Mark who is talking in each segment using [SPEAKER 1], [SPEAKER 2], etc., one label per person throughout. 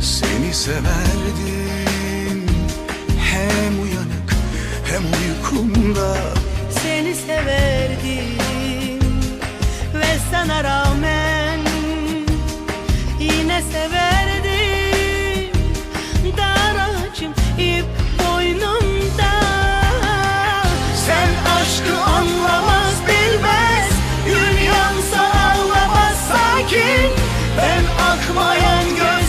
[SPEAKER 1] Seni severdim Hem uyanık hem uykumda
[SPEAKER 2] Seni severdim ve sana rağmen yine severdim. Daracım ip boynumda. Sen aşkı anlamaz bilmez, gün yansa ağlamaz sakin. Ben akmayan gözyaşımdan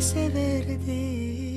[SPEAKER 2] Seni severdim